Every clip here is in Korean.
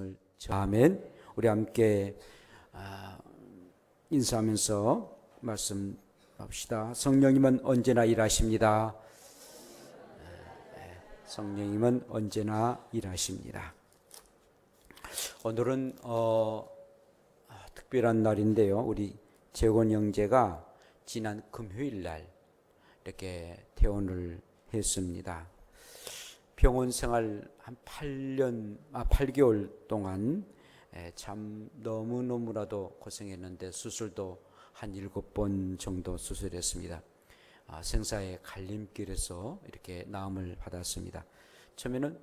말씀을 아멘. 우리 함께 아, 인사하면서 말씀합시다. 성령님은 언제나 일하십니다. 네, 성령님은 언제나 일하십니다. 오늘은 어, 아, 특별한 날인데요. 우리 재원 형제가 지난 금요일 날 이렇게 퇴원을 했습니다. 병원 생활 한 8년, 아, 8개월 동안 에, 참 너무너무나도 고생했는데 수술도 한 7번 정도 수술했습니다. 아, 생사의 갈림길에서 이렇게 나음을 받았습니다. 처음에는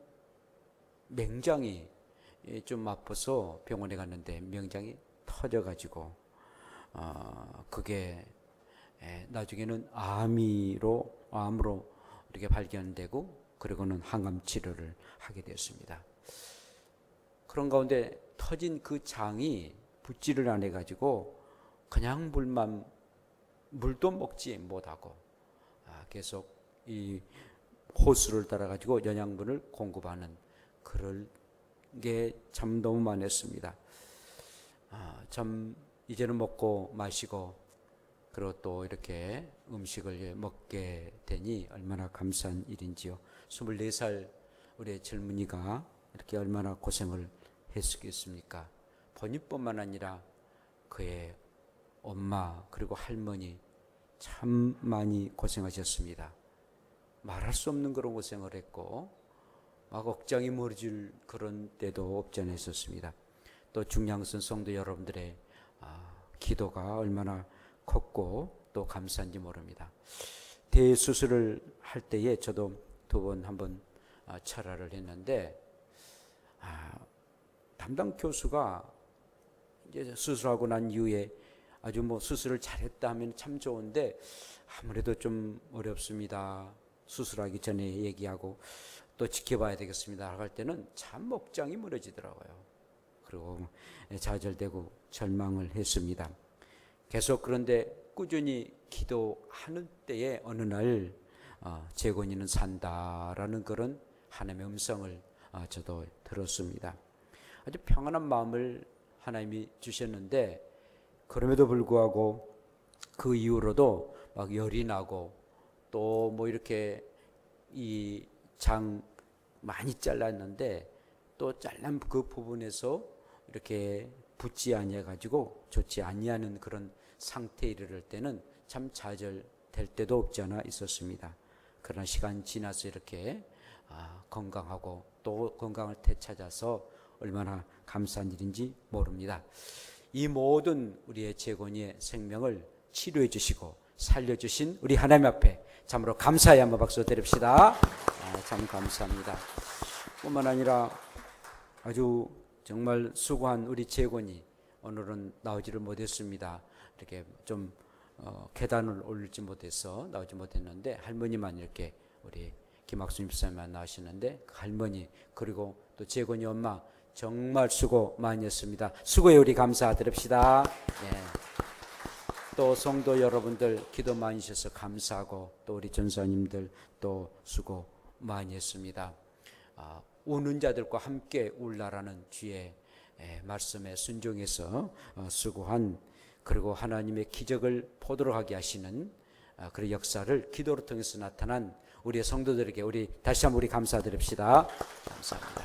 맹장이 예, 좀 아파서 병원에 갔는데 명장이 터져가지고 어, 그게 에, 나중에는 암이로 암으로 이렇게 발견되고 그리고는 항암 치료를 하게 되었습니다. 그런 가운데 터진 그 장이 붓지를 안 해가지고 그냥 물만 물도 먹지 못하고 아, 계속 이 호수를 따라 가지고 영양분을 공급하는 그럴 게 참 너무 많았습니다. 아, 참 이제는 먹고 마시고 그리고 또 이렇게 음식을 먹게 되니 얼마나 감사한 일인지요. 24살 우리 젊은이가 이렇게 얼마나 고생을 했겠습니까? 본인뿐만 아니라 그의 엄마 그리고 할머니 참 많이 고생하셨습니다. 말할 수 없는 그런 고생을 했고 막 억장이 머리질 그런 때도 없지 않아 있었습니다. 또 중량선 성도 여러분들의 아, 기도가 얼마나 컸고 또 감사한지 모릅니다. 대수술을 할 때에 저도 두 번 한번 아, 철화를 했는데 아, 담당 교수가 이제 수술하고 난 이후에 아주 뭐 수술을 잘했다 하면 참 좋은데 아무래도 좀 어렵습니다. 수술하기 전에 얘기하고 또 지켜봐야 되겠습니다. 할 때는 참 목장이 무너지더라고요. 그리고 좌절되고 절망을 했습니다. 계속 그런데 꾸준히 기도하는 때에 어느 날 어, 재건이는 산다라는 그런 하나님의 음성을 어, 저도 들었습니다. 아주 평안한 마음을 하나님이 주셨는데 그럼에도 불구하고 그 이후로도 막 열이 나고 또 뭐 이렇게 이 장 많이 잘랐는데 또 잘란 그 부분에서 이렇게 붙지 아니해 가지고 좋지 아니하는 그런 상태에 이르를 때는 참 좌절될 때도 없지 않아 있었습니다. 그러나 시간 지나서 이렇게 아, 건강하고 또 건강을 되찾아서 얼마나 감사한 일인지 모릅니다. 이 모든 우리의 재건이의 생명을 치료해 주시고 살려 주신 우리 하나님 앞에 참으로 감사의 한번 박수 드립시다. 아, 참 감사합니다. 뿐만 아니라 아주 정말 수고한 우리 재건이 오늘은 나오지를 못했습니다. 이렇게 좀 어, 계단을 올리지 못해서 나오지 못했는데 할머니만 이렇게 우리 김학순 집사님만 나오시는데 그 할머니 그리고 또 재건이 엄마 정말 수고 많이 했습니다. 수고에 우리 감사드립시다. 네. 또 성도 여러분들 기도 많이 주셔서 감사하고 또 우리 전사님들 또 수고 많이 했습니다. 아, 우는 자들과 함께 울라라는 주의 에, 말씀에 순종해서 어, 수고한 그리고 하나님의 기적을 보도록 하게 하시는 아, 그런 역사를 기도를 통해서 나타난 우리의 성도들에게 우리 다시 한번 우리 감사드립시다. 감사합니다.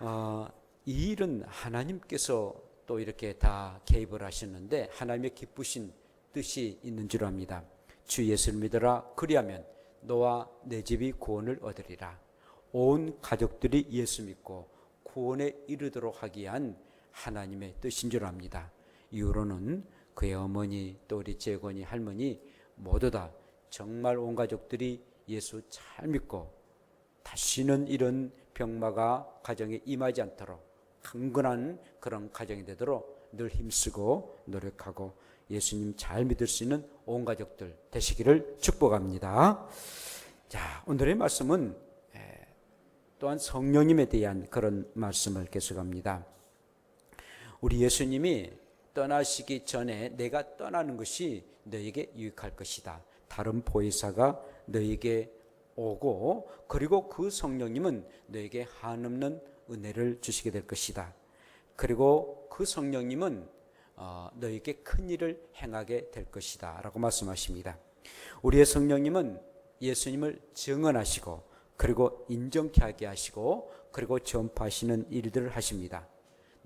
어, 이 일은 하나님께서 또 이렇게 다 개입을 하셨는데 하나님의 기쁘신 뜻이 있는 줄 압니다. 주 예수를 믿어라. 그리하면 너와 내 집이 구원을 얻으리라. 온 가족들이 예수 믿고 구원에 이르도록 하기 위한 하나님의 뜻인 줄 압니다. 이후로는 그의 어머니 또 우리 재건이 할머니 모두 다 정말 온 가족들이 예수 잘 믿고 다시는 이런 병마가 가정에 임하지 않도록 강건한 그런 가정이 되도록 늘 힘쓰고 노력하고 예수님 잘 믿을 수 있는 온 가족들 되시기를 축복합니다. 자, 오늘의 말씀은 또한 성령님에 대한 그런 말씀을 계속합니다. 우리 예수님이 떠나시기 전에 내가 떠나는 것이 너에게 유익할 것이다. 다른 보혜사가 너에게 오고 그리고 그 성령님은 너에게 한없는 은혜를 주시게 될 것이다. 그리고 그 성령님은 어, 너에게 큰 일을 행하게 될 것이다. 라고 말씀하십니다. 우리의 성령님은 예수님을 증언하시고 그리고 인정케 하게 하시고 그리고 전파하시는 일들을 하십니다.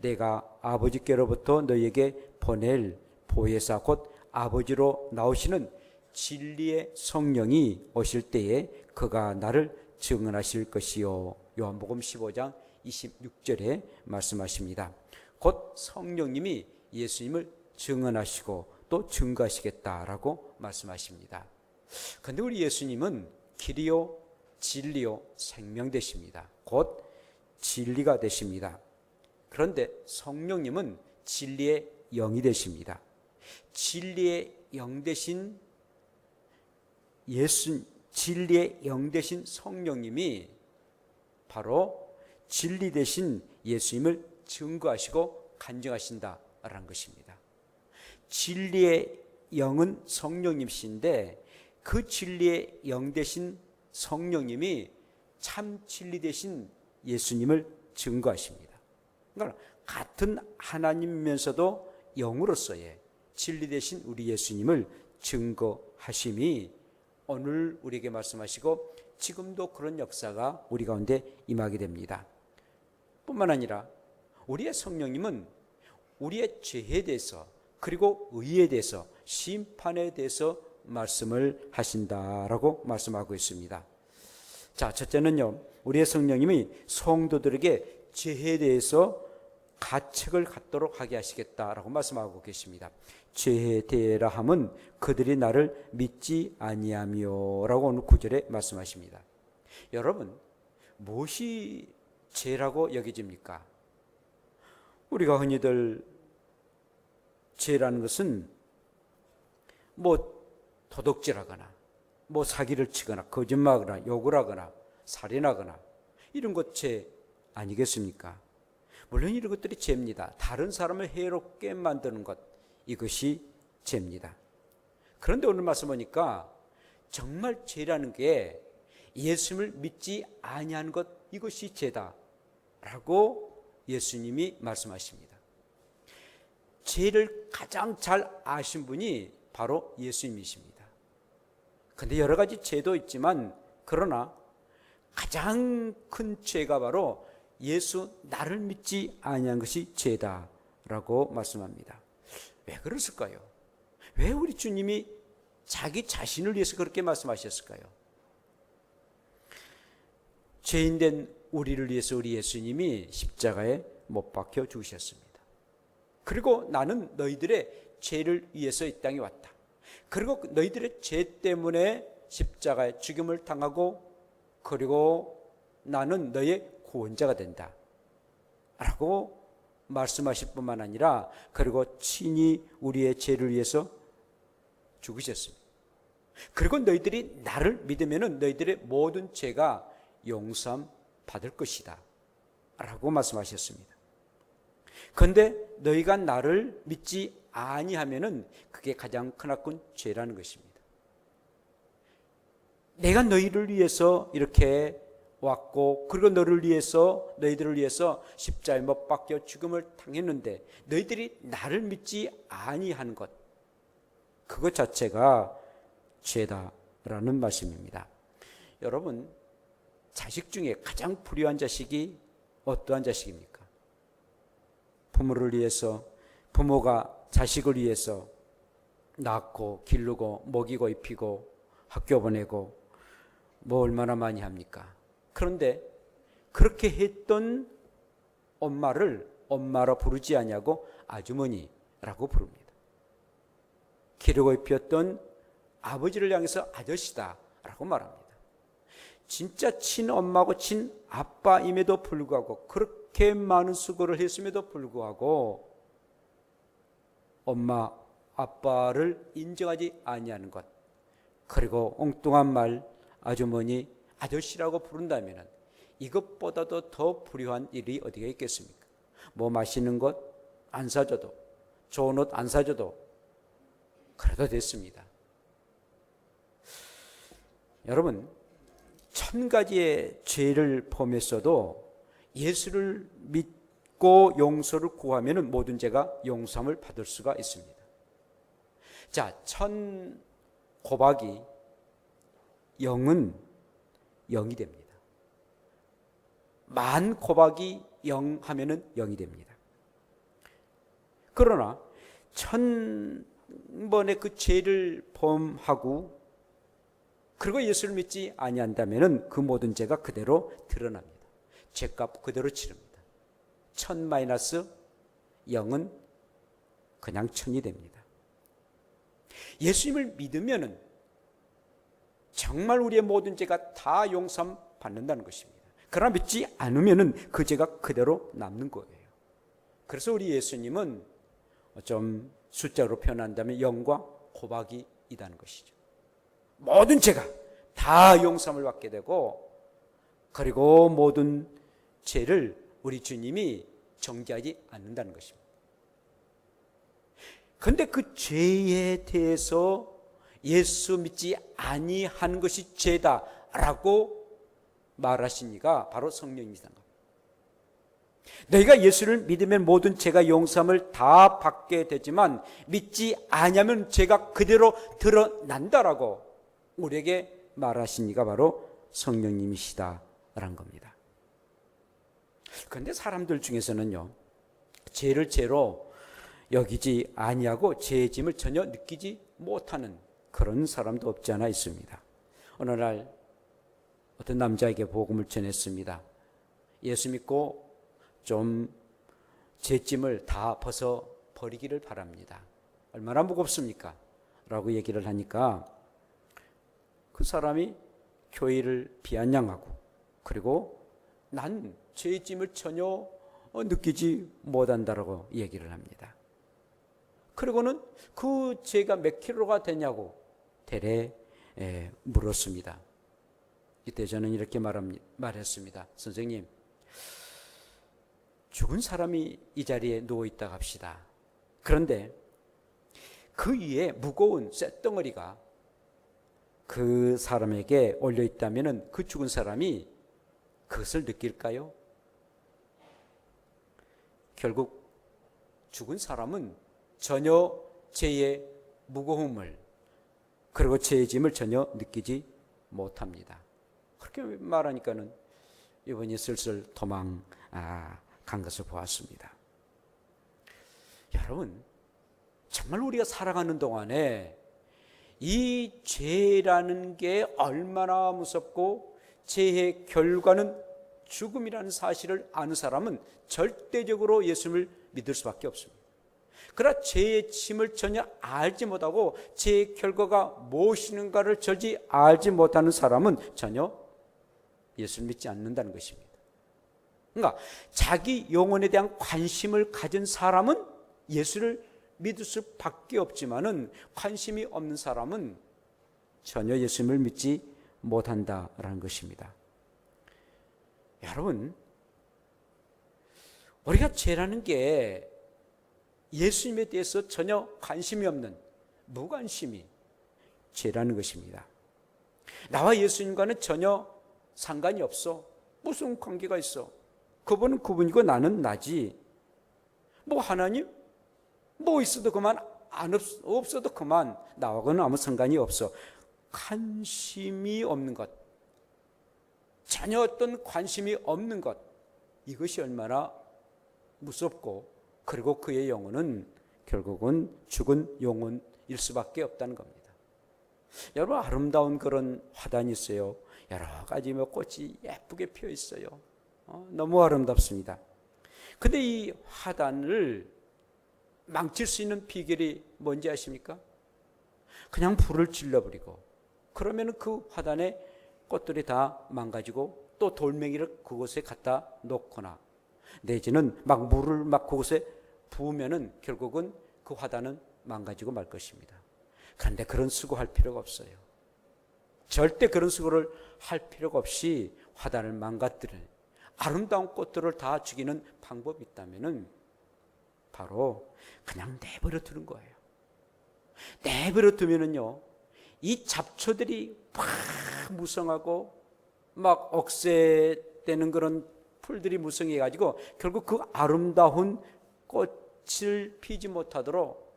내가 아버지께로부터 너에게 보낼 보혜사 곧 아버지로 나오시는 진리의 성령이 오실 때에 그가 나를 증언하실 것이요. 요한복음 15장 26절에 말씀하십니다. 곧 성령님이 예수님을 증언하시고 또 증거하시겠다라고 말씀하십니다. 근데 우리 예수님은 길이요 진리요 생명 되십니다. 곧 진리가 되십니다. 그런데 성령님은 진리의 영이 되십니다. 진리의 영 되신 예수 진리의 영 되신 성령님이 바로 진리 되신 예수님을 증거하시고 간증하신다라는 것입니다. 진리의 영은 성령님이신데 그 진리의 영 되신 성령님이 참 진리 되신 예수님을 증거하십니다. 같은 하나님이면서도 영으로서의 진리 되신 우리 예수님을 증거하심이 오늘 우리에게 말씀하시고 지금도 그런 역사가 우리 가운데 임하게 됩니다. 뿐만 아니라 우리의 성령님은 우리의 죄에 대해서 그리고 의에 대해서 심판에 대해서 말씀을 하신다라고 말씀하고 있습니다. 자, 첫째는요. 우리의 성령님이 성도들에게 죄에 대해서 가책을 갖도록 하게 하시겠다라고 말씀하고 계십니다. 죄에 대해라 함은 그들이 나를 믿지 아니하며라고 오늘 구절에 말씀하십니다. 여러분, 무엇이 죄라고 여겨집니까? 우리가 흔히들 죄라는 것은 뭐 도둑질하거나 뭐 사기를 치거나 거짓말하거나 욕을 하거나 살인하거나 이런 것 죄 아니겠습니까? 물론 이런 것들이 죄입니다. 다른 사람을 해롭게 만드는 것 이것이 죄입니다. 그런데 오늘 말씀 보니까 정말 죄라는 게 예수님을 믿지 아니하는 것 이것이 죄다라고 예수님이 말씀하십니다. 죄를 가장 잘 아신 분이 바로 예수님이십니다. 근데 여러 가지 죄도 있지만 그러나 가장 큰 죄가 바로 예수 나를 믿지 아니한 것이 죄다라고 말씀합니다. 왜 그랬을까요? 왜 우리 주님이 자기 자신을 위해서 그렇게 말씀하셨을까요? 죄인 된 우리를 위해서 우리 예수님이 십자가에 못 박혀 죽으셨습니다. 그리고 나는 너희들의 죄를 위해서 이 땅에 왔다. 그리고 너희들의 죄 때문에 십자가에 죽임을 당하고 그리고 나는 너의 구원자가 된다. 라고 말씀하실 뿐만 아니라 그리고 친히 우리의 죄를 위해서 죽으셨습니다. 그리고 너희들이 나를 믿으면 너희들의 모든 죄가 용서함 받을 것이다. 라고 말씀하셨습니다. 그런데 너희가 나를 믿지 아니하면은 그게 가장 크나큰 죄라는 것입니다. 내가 너희를 위해서 이렇게 왔고 그리고 너를 위해서 너희들을 위해서 십자에 못 박혀 죽음을 당했는데 너희들이 나를 믿지 아니한 것 그것 자체가 죄다라는 말씀입니다. 여러분 자식 중에 가장 불효한 자식이 어떠한 자식입니까? 부모를 위해서 부모가 자식을 위해서 낳고 기르고 먹이고 입히고 학교 보내고 뭐 얼마나 많이 합니까? 그런데 그렇게 했던 엄마를 엄마로 부르지 아니하고 아주머니라고 부릅니다. 기르고 입혔던 아버지를 향해서 아저씨다라고 말합니다. 진짜 친엄마고 친아빠임에도 불구하고 그렇게 많은 수고를 했음에도 불구하고 엄마, 아빠를 인정하지 아니하는 것. 그리고 엉뚱한 말 아주머니, 아저씨라고 부른다면 이것보다도 더 불효한 일이 어디가 있겠습니까? 뭐 맛있는 것 안 사줘도 좋은 옷 안 사줘도 그래도 됐습니다. 여러분 천 가지의 죄를 범했어도 예수를 믿고 용서를 구하면 모든 죄가 용서함을 받을 수가 있습니다. 자, 천 고박이 영은 영이 됩니다. 만 고박이 영 하면은 영이 됩니다. 그러나 천 번의 그 죄를 범하고 그리고 예수를 믿지 아니한다면은 그 모든 죄가 그대로 드러납니다. 죄값 그대로 치릅니다. 천 마이너스 영은 그냥 천이 됩니다. 예수님을 믿으면은 정말 우리의 모든 죄가 다 용서 받는다는 것입니다. 그러나 믿지 않으면은 그 죄가 그대로 남는 거예요. 그래서 우리 예수님은 좀 숫자로 표현한다면 영과 고박이 있다는 것이죠. 모든 죄가 다 용서함을 받게 되고 그리고 모든 죄를 우리 주님이 정죄하지 않는다는 것입니다. 근데 그 죄에 대해서 예수 믿지 아니한 것이 죄다라고 말하시니까 바로 성령님이다. 너희가 예수를 믿으면 모든 죄가 용서함을 다 받게 되지만 믿지 아니하면 죄가 그대로 드러난다라고 우리에게 말하시니까 바로 성령님이시다라는 겁니다. 그런데 사람들 중에서는요, 죄를 죄로 여기지 아니하고 죄의 짐을 전혀 느끼지 못하는 그런 사람도 없지 않아 있습니다. 어느 날 어떤 남자에게 복음을 전했습니다. 예수 믿고 좀 죄짐을 다 벗어 버리기를 바랍니다. 얼마나 무겁습니까? 라고 얘기를 하니까 그 사람이 교회를 비아냥하고 그리고 난 죄짐을 전혀 느끼지 못한다라고 얘기를 합니다. 그리고는 그 죄가 몇 킬로가 되냐고 대래 물었습니다. 이때 저는 이렇게 말했습니다. 선생님, 죽은 사람이 이 자리에 누워 있다 합시다. 그런데 그 위에 무거운 쇳덩어리가 그 사람에게 올려 있다면 그 죽은 사람이 그것을 느낄까요? 결국 죽은 사람은 전혀 죄의 무거움을 그리고 죄의 짐을 전혀 느끼지 못합니다. 그렇게 말하니까는 이번이 슬슬 도망 아, 간 것을 보았습니다. 여러분, 정말 우리가 살아가는 동안에 이 죄라는 게 얼마나 무섭고 죄의 결과는 죽음이라는 사실을 아는 사람은 절대적으로 예수님을 믿을 수밖에 없습니다. 그러나 죄의 짐을 전혀 알지 못하고 죄의 결과가 무엇인가를 절지 알지 못하는 사람은 전혀 예수를 믿지 않는다는 것입니다. 그러니까 자기 영혼에 대한 관심을 가진 사람은 예수를 믿을 수밖에 없지만은 관심이 없는 사람은 전혀 예수님을 믿지 못한다라는 것입니다. 여러분, 우리가 죄라는 게 예수님에 대해서 전혀 관심이 없는 무관심이 죄라는 것입니다. 나와 예수님과는 전혀 상관이 없어. 무슨 관계가 있어? 그분은 그분이고 나는 나지. 뭐 하나님? 뭐 있어도 그만 안 없, 없어도 그만 나하고는 아무 상관이 없어. 관심이 없는 것. 전혀 어떤 관심이 없는 것. 이것이 얼마나 무섭고 그리고 그의 영혼은 결국은 죽은 영혼일 수밖에 없다는 겁니다. 여러분 아름다운 그런 화단이 있어요. 여러 가지 뭐 꽃이 예쁘게 피어 있어요. 어, 너무 아름답습니다. 근데 이 화단을 망칠 수 있는 비결이 뭔지 아십니까? 그냥 불을 질러버리고 그러면 그 화단에 꽃들이 다 망가지고 또 돌멩이를 그곳에 갖다 놓거나 내지는 막 물을 막 그곳에 부으면은 결국은 그 화단은 망가지고 말 것입니다. 그런데 그런 수고할 필요가 없어요. 절대 그런 수고를 할 필요가 없이 화단을 망가뜨리는 아름다운 꽃들을 다 죽이는 방법이 있다면은 바로 그냥 내버려 두는 거예요. 내버려 두면은요, 이 잡초들이 막 무성하고 막 억세되는 그런 풀들이 무성해 가지고 결국 그 아름다운 꽃을 피지 못하도록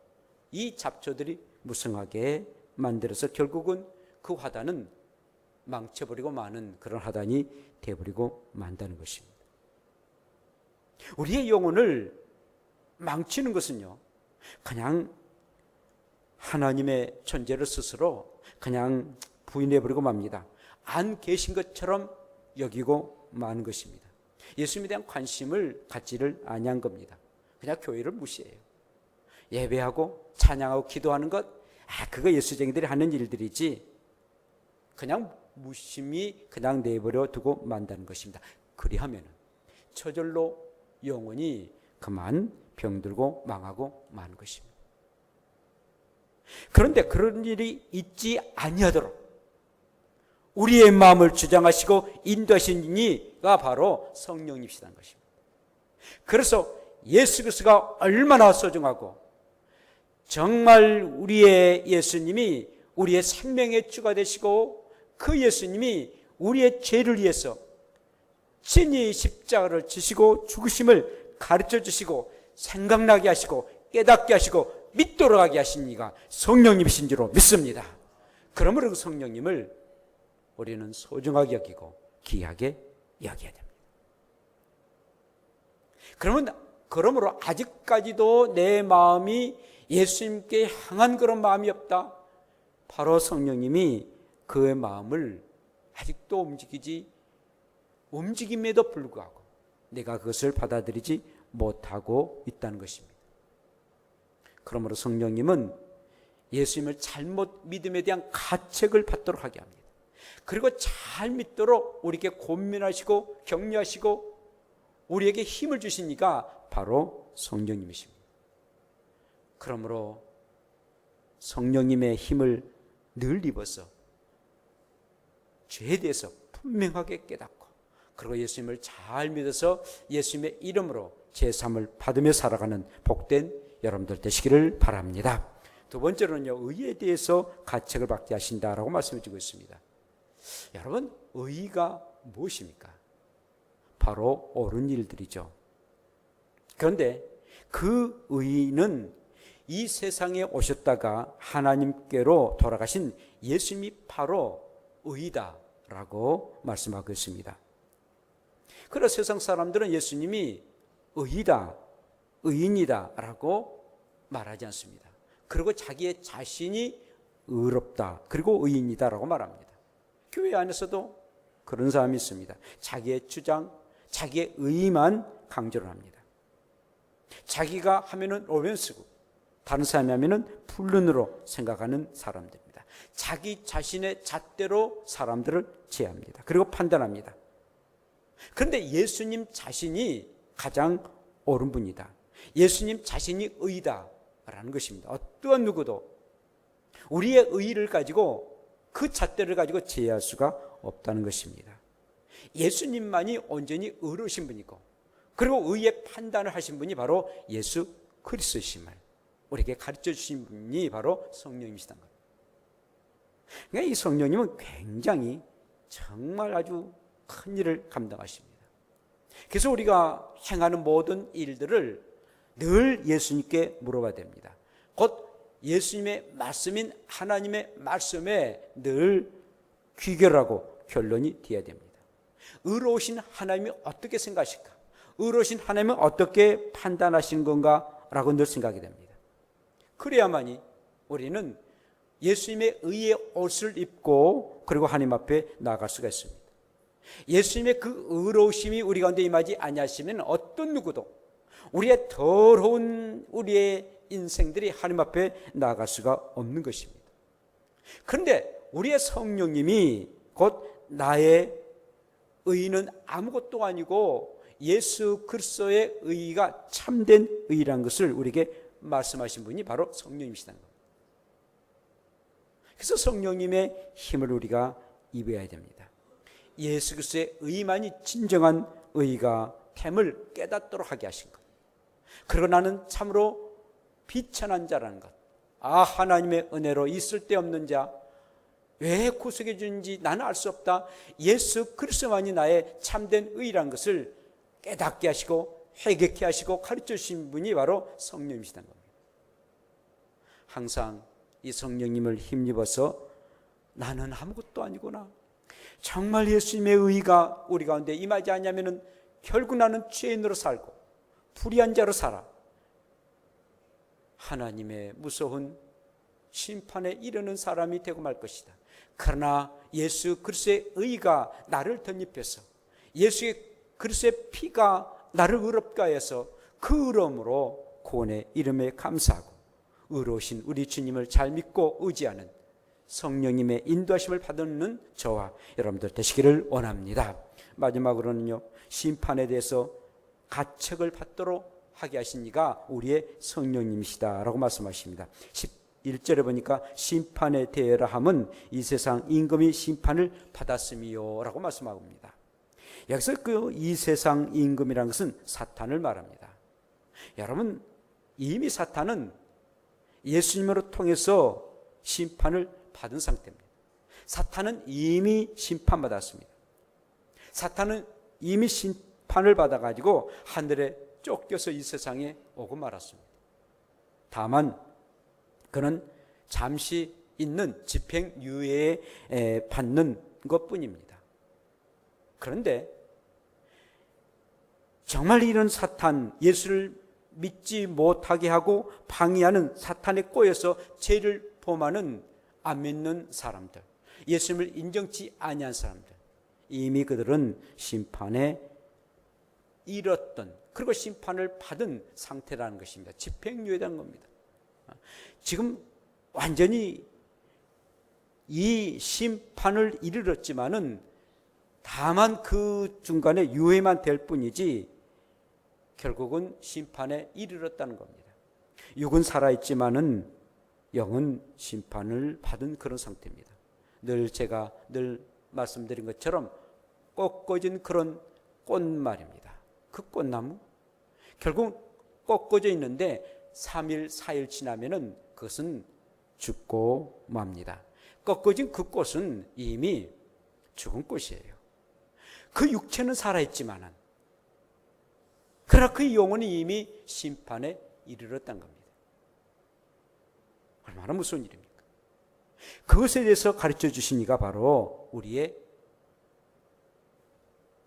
이 잡초들이 무성하게 만들어서 결국은 그 화단은 망쳐버리고 마는 그런 화단이 되어버리고 만다는 것입니다. 우리의 영혼을 망치는 것은요, 그냥 하나님의 존재를 스스로 그냥 부인해버리고 맙니다. 안 계신 것처럼 여기고 마는 것입니다. 예수님에 대한 관심을 갖지를 아니한 겁니다. 그냥 교회를 무시해요. 예배하고 찬양하고 기도하는 것, 아, 그거 예수쟁이들이 하는 일들이지. 그냥 무심히 그냥 내버려 두고 만다는 것입니다. 그리하면 저절로 영혼이 그만 병들고 망하고 마는 것입니다. 그런데 그런 일이 있지 아니하도록 우리의 마음을 주장하시고 인도하신 이가 바로 성령님이시다는 것입니다. 그래서 예수 그리스도가 얼마나 소중하고 정말 우리의 예수님이 우리의 생명의 주가 되시고 그 예수님이 우리의 죄를 위해서 친히 십자가를 지시고 죽으심을 가르쳐 주시고 생각나게 하시고 깨닫게 하시고 믿도록 하게 이가 성령님이신 줄로 믿습니다. 그러므로 그 성령님을 우리는 소중하게 여기고 귀하게 여겨야 됩니다. 그러면 그러므로 아직까지도 내 마음이 예수님께 향한 그런 마음이 없다. 바로 성령님이 그의 마음을 아직도 움직이지 움직임에도 불구하고 내가 그것을 받아들이지 못하고 있다는 것입니다. 그러므로 성령님은 예수님을 잘못 믿음에 대한 가책을 받도록 하게 합니다. 그리고 잘 믿도록 우리에게 고민하시고 격려하시고 우리에게 힘을 주시니까 바로 성령님이십니다. 그러므로 성령님의 힘을 늘 입어서 죄에 대해서 분명하게 깨닫고 그리고 예수님을 잘 믿어서 예수님의 이름으로 제3을 받으며 살아가는 복된 여러분들 되시기를 바랍니다. 두 번째로는요, 의에 대해서 가책을 받게 하신다라고 말씀해 주고 있습니다. 여러분, 의가 무엇입니까? 바로 옳은 일들이죠. 그런데 그 의는 이 세상에 오셨다가 하나님께로 돌아가신 예수님이 바로 의다라고 말씀하고 있습니다. 그러 세상 사람들은 예수님이 의이다, 의인이다라고 말하지 않습니다. 그리고 자기의 자신이 의롭다, 그리고 의인이다라고 말합니다. 교회 안에서도 그런 사람이 있습니다. 자기의 주장, 자기의 의만 강조를 합니다. 자기가 하면은 로맨스고, 다른 사람이 하면은 불륜으로 생각하는 사람들입니다. 자기 자신의 잣대로 사람들을 제합니다. 그리고 판단합니다. 그런데 예수님 자신이 가장 옳은 분이다. 예수님 자신이 의다라는 것입니다. 어떠한 누구도 우리의 의를 가지고 그 잣대를 가지고 제어할 수가 없다는 것입니다. 예수님만이 온전히 의로우신 분이고 그리고 의의 판단을 하신 분이 바로 예수 그리스도심을 우리에게 가르쳐 주신 분이 바로 성령님이시다는 겁니다. 그러니까 이 성령님은 굉장히 정말 아주 큰 일을 감당하십니다. 그래서 우리가 행하는 모든 일들을 늘 예수님께 물어봐야 됩니다. 곧 예수님의 말씀인 하나님의 말씀에 늘 귀결하고 결론이 되어야 됩니다. 의로우신 하나님이 어떻게 생각하실까? 의로우신 하나님은 어떻게 판단하신 건가? 라고 늘 생각이 됩니다. 그래야만이 우리는 예수님의 의의 옷을 입고 그리고 하나님 앞에 나아갈 수가 있습니다. 예수님의 그 의로우심이 우리 가운데 임하지 아니하시면 어떤 누구도 우리의 더러운 우리의 인생들이 하나님 앞에 나아갈 수가 없는 것입니다. 그런데 우리의 성령님이 곧 나의 의는 아무것도 아니고 예수 그리스도의 의가 참된 의란 것을 우리에게 말씀하신 분이 바로 성령님이시다는 겁니다. 그래서 성령님의 힘을 우리가 입어야 됩니다. 예수 그리스도의 의만이 진정한 의가 됨을 깨닫도록 하게 하신 것. 그리고 나는 참으로 비천한 자라는 것. 아, 하나님의 은혜로 있을 데 없는 자. 왜 구속해 주는지 나는 알 수 없다. 예수 그리스도만이 나의 참된 의라는 것을 깨닫게 하시고 회개케 하시고 가르쳐 주신 분이 바로 성령이시다는 겁니다. 항상 이 성령님을 힘입어서 나는 아무것도 아니구나. 정말 예수님의 의가 우리 가운데 임하지 않냐면은 결국 나는 죄인으로 살고 불의한 자로 살아. 하나님의 무서운 심판에 이르는 사람이 되고 말 것이다. 그러나 예수 그리스도의 의가 나를 덧입혀서 예수의 그리스도의 피가 나를 의롭게 하여서 그 의로움으로 구원의 이름에 감사하고 의로우신 우리 주님을 잘 믿고 의지하는 성령님의 인도하심을 받는 저와 여러분들 되시기를 원합니다. 마지막으로는요. 심판에 대해서 가책을 받도록 하게 하신 이가 우리의 성령님이시다라고 말씀하십니다. 11절에 보니까 심판에 대하라 함은 이 세상 임금이 심판을 받았음이요라고 말씀합니다. 여기서 그 이 세상 임금이라는 것은 사탄을 말합니다. 여러분 이미 사탄은 예수님으로 통해서 심판을 받은 상태입니다. 사탄은 이미 심판받았습니다. 사탄은 이미 심판을 받아가지고 하늘에 쫓겨서 이 세상에 오고 말았습니다. 다만 그는 잠시 있는 집행유예에 받는 것 뿐입니다. 그런데 정말 이런 사탄, 예수를 믿지 못하게 하고 방해하는 사탄에 꼬여서 죄를 범하는 안 믿는 사람들, 예수님을 인정치 아니한 사람들, 이미 그들은 심판에 잃었던 그리고 심판을 받은 상태라는 것입니다. 집행유예라는 겁니다. 지금 완전히 이 심판을 이르렀지만은 다만 그 중간에 유예만 될 뿐이지 결국은 심판에 이르렀다는 겁니다. 육은 살아있지만은 영은 심판을 받은 그런 상태입니다. 늘 제가 늘 말씀드린 것처럼 꺾어진 그런 꽃 말입니다. 그 꽃나무 결국 꺾어져 있는데 3일 4일 지나면은 그것은 죽고 맙니다. 꺾어진 그 꽃은 이미 죽은 꽃이에요. 그 육체는 살아있지만은 그러나 그 영혼이 이미 심판에 이르렀단 겁니다. 얼마나 무서운 일입니까? 그것에 대해서 가르쳐 주신 이가 바로 우리의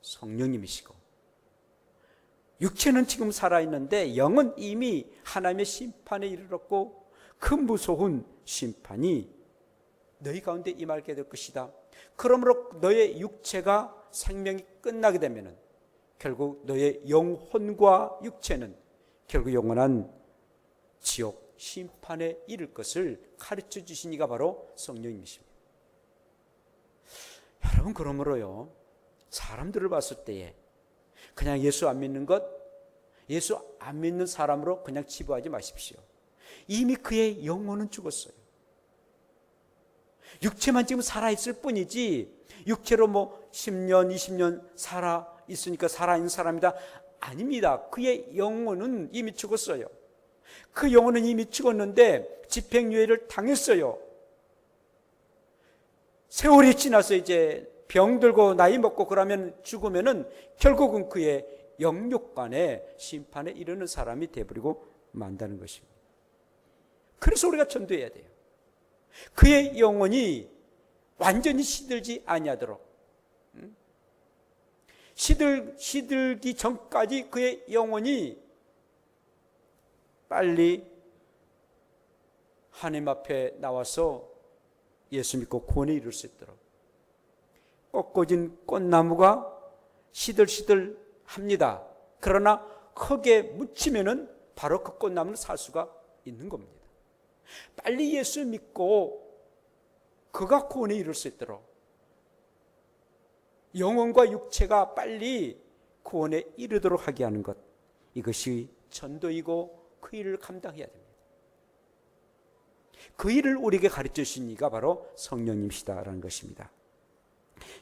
성령님이시고 육체는 지금 살아있는데 영은 이미 하나님의 심판에 이르렀고 그 무서운 심판이 너희 가운데 임하게 될 것이다. 그러므로 너의 육체가 생명이 끝나게 되면은 결국 너의 영혼과 육체는 결국 영원한 지옥 심판에 이를 것을 가르쳐 주신 이가 바로 성령님이십니다. 여러분 그러므로요. 사람들을 봤을 때에 그냥 예수 안 믿는 것, 예수 안 믿는 사람으로 그냥 치부하지 마십시오. 이미 그의 영혼은 죽었어요. 육체만 지금 살아있을 뿐이지, 육체로 뭐 10년, 20년 살아 있으니까 살아있는 사람이다. 아닙니다. 그의 영혼은 이미 죽었어요. 그 영혼은 이미 죽었는데 집행유예를 당했어요. 세월이 지나서 이제 병들고 나이 먹고 그러면 죽으면은 결국은 그의 영육간의 심판에 이르는 사람이 되버리고 만다는 것입니다. 그래서 우리가 전도해야 돼요. 그의 영혼이 완전히 시들지 아니하도록 시들 시들기 전까지 그의 영혼이 빨리 하나님 앞에 나와서 예수 믿고 구원에 이룰 수 있도록 꺾어진 꽃나무가 시들시들 합니다. 그러나 흙에 묻히면은 바로 그 꽃나무는 살 수가 있는 겁니다. 빨리 예수 믿고 그가 구원에 이룰 수 있도록 영혼과 육체가 빨리 구원에 이르도록 하게 하는 것 이것이 전도이고 그 일을 감당해야 됩니다. 그 일을 우리에게 가르쳐 주신 이가 바로 성령님이시다라는 것입니다.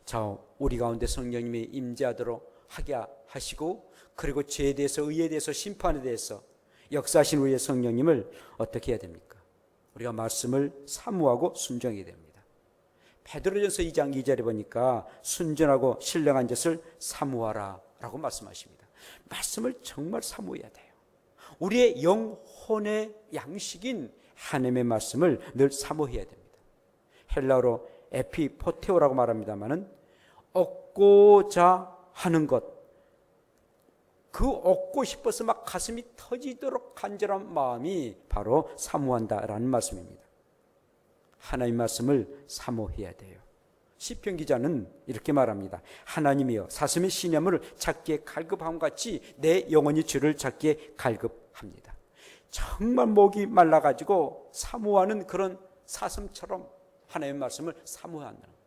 자, 우리 가운데 성령님이 임재하도록 하게 하시고 그리고 죄에 대해서 의에 대해서 심판에 대해서 역사하신 우리의 성령님을 어떻게 해야 됩니까? 우리가 말씀을 사모하고 순종해야 됩니다. 베드로전서 2장 2절에 보니까 순전하고 신령한 것을 사모하라라고 말씀하십니다. 말씀을 정말 사모해야 돼요. 우리의 영혼의 양식인 하나님의 말씀을 늘 사모해야 됩니다. 헬라어로 에피포테오라고 말합니다만은 얻고자 하는 것. 그 얻고 싶어서 막 가슴이 터지도록 간절한 마음이 바로 사모한다라는 말씀입니다. 하나님 말씀을 사모해야 돼요. 시편 기자는 이렇게 말합니다. 하나님이여 사슴의 신념을 작게 갈급함 같이 내 영혼이 주를 작게 갈급합니다. 정말 목이 말라 가지고 사모하는 그런 사슴처럼 하나님의 말씀을 사모한다는 겁니다.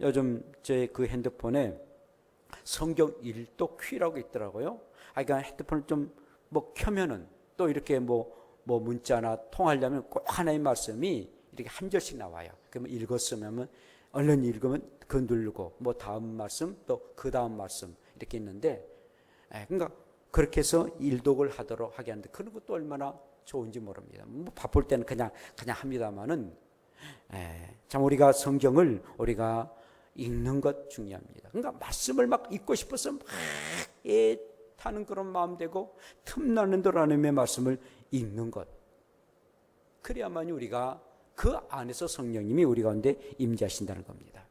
요즘 제 그 핸드폰에 성경 일독 퀴라고 있더라고요. 아, 그러니까 핸드폰을 좀 뭐 켜면은 또 이렇게 뭐, 뭐 문자나 통하려면 꼭 하나의 말씀이 이렇게 한 절씩 나와요. 그러면 읽었으면 얼른 읽으면 그 누르고 뭐 다음 말씀 또 그 다음 말씀 이렇게 있는데 예, 그러니까 그렇게 해서 일독을 하도록 하게 하는데 그런 것도 얼마나 좋은지 모릅니다. 뭐 바쁠 때는 그냥 그냥 합니다만은 예, 참 우리가 성경을 우리가 읽는 것 중요합니다. 그러니까 말씀을 막 읽고 싶어서 막 애타는 그런 마음 되고 틈나는 대로 하나님의 말씀을 읽는 것. 그래야만 우리가 그 안에서 성령님이 우리 가운데 임재하신다는 겁니다.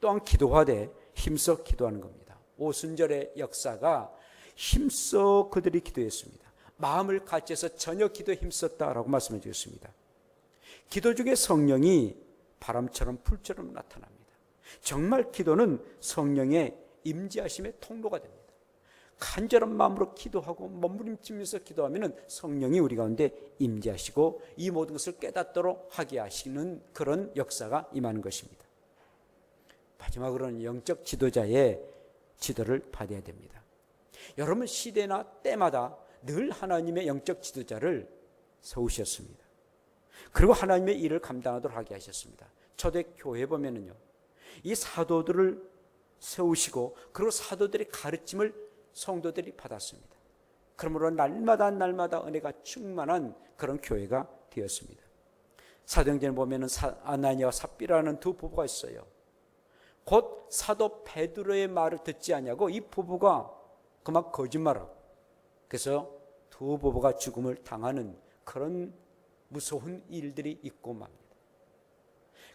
또한 기도하되 힘써 기도하는 겁니다. 오순절의 역사가 힘써 그들이 기도했습니다. 마음을 같이 해서 전혀 기도에 힘썼다라고 말씀해 주셨습니다. 기도 중에 성령이 바람처럼 풀처럼 나타납니다. 정말 기도는 성령의 임재하심의 통로가 됩니다. 간절한 마음으로 기도하고 몸부림치면서 기도하면 성령이 우리 가운데 임재하시고 이 모든 것을 깨닫도록 하게 하시는 그런 역사가 임하는 것입니다. 마지막으로는 영적 지도자의 지도를 받아야 됩니다. 여러분 시대나 때마다 늘 하나님의 영적 지도자를 세우셨습니다. 그리고 하나님의 일을 감당하도록 하게 하셨습니다. 초대 교회 보면은요. 이 사도들을 세우시고 그리고 사도들의 가르침을 성도들이 받았습니다. 그러므로 날마다 날마다 은혜가 충만한 그런 교회가 되었습니다. 사도행전에 보면은 아나니아와 삽비라는 두 부부가 있어요. 곧 사도 베드로의 말을 듣지 않냐고 이 부부가 그만 거짓말하고 그래서 두 부부가 죽음을 당하는 그런 무서운 일들이 있고 맙니다.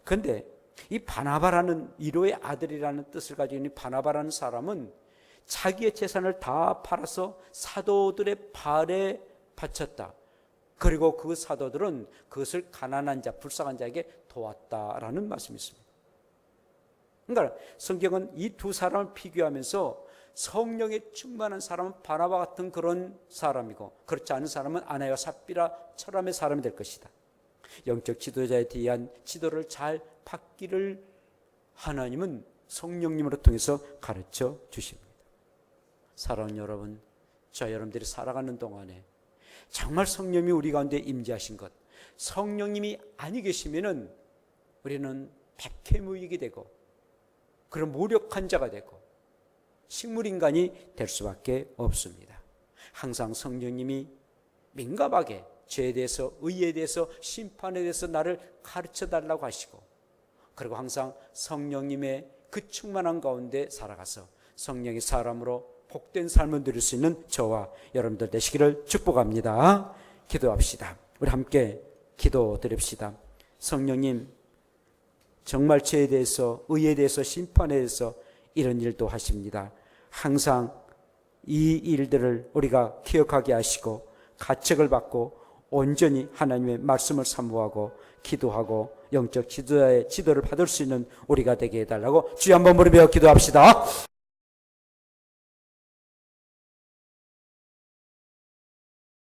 그런데 이 바나바라는 이로의 아들이라는 뜻을 가지고 있는 바나바라는 사람은 자기의 재산을 다 팔아서 사도들의 발에 바쳤다. 그리고 그 사도들은 그것을 가난한 자, 불쌍한 자에게 도왔다라는 말씀이 있습니다. 그러니까 성경은 이 두 사람을 비교하면서 성령에 충만한 사람은 바나바 같은 그런 사람이고 그렇지 않은 사람은 아나와 삽비라처럼의 사람이 될 것이다. 영적 지도자에 대한 지도를 잘 받기를 하나님은 성령님으로 통해서 가르쳐 주십니다. 사랑하는 여러분, 저 여러분들이 살아가는 동안에 정말 성령이 우리 가운데 임재하신 것, 성령님이 아니 계시면은 우리는 백해무익이 되고 그런 무력한 자가 되고 식물인간이 될 수밖에 없습니다. 항상 성령님이 민감하게 죄에 대해서 의에 대해서 심판에 대해서 나를 가르쳐 달라고 하시고 그리고 항상 성령님의 그 충만한 가운데 살아가서 성령의 사람으로 복된 삶을 누릴 수 있는 저와 여러분들 되시기를 축복합니다. 기도합시다. 우리 함께 기도 드립시다. 성령님, 정말 죄에 대해서, 의에 대해서, 심판에 대해서 이런 일도 하십니다. 항상 이 일들을 우리가 기억하게 하시고 가책을 받고 온전히 하나님의 말씀을 사모하고 기도하고 영적 지도자의 지도를 받을 수 있는 우리가 되게 해달라고 주여 한번 무릎에 기도합시다.